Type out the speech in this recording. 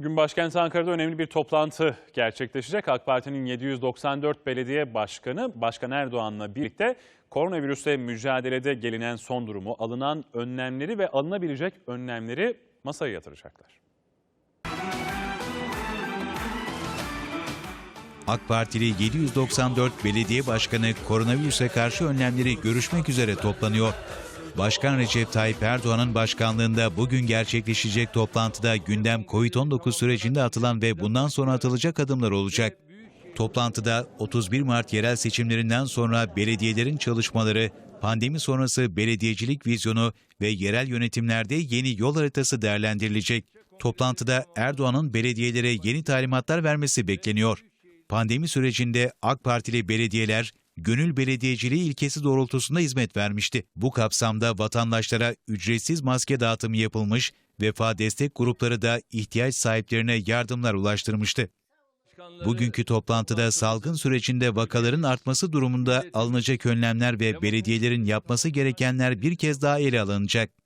Bugün başkent Ankara'da önemli bir toplantı gerçekleşecek. AK Parti'nin 794 belediye başkanı Başkan Erdoğan'la birlikte koronavirüsle mücadelede gelinen son durumu, alınan önlemleri ve alınabilecek önlemleri masaya yatıracaklar. AK Partili 794 belediye başkanı koronavirüse karşı önlemleri görüşmek üzere toplanıyor. Başkan Recep Tayyip Erdoğan'ın başkanlığında bugün gerçekleşecek toplantıda gündem COVID-19 sürecinde atılan ve bundan sonra atılacak adımlar olacak. Toplantıda 31 Mart yerel seçimlerinden sonra belediyelerin çalışmaları, pandemi sonrası belediyecilik vizyonu ve yerel yönetimlerde yeni yol haritası değerlendirilecek. Toplantıda Erdoğan'ın belediyelere yeni talimatlar vermesi bekleniyor. Pandemi sürecinde AK Partili belediyeler gönül belediyeciliği ilkesi doğrultusunda hizmet vermişti. Bu kapsamda vatandaşlara ücretsiz maske dağıtımı yapılmış, vefa destek grupları da ihtiyaç sahiplerine yardımlar ulaştırmıştı. Bugünkü toplantıda salgın sürecinde vakaların artması durumunda alınacak önlemler ve belediyelerin yapması gerekenler bir kez daha ele alınacak.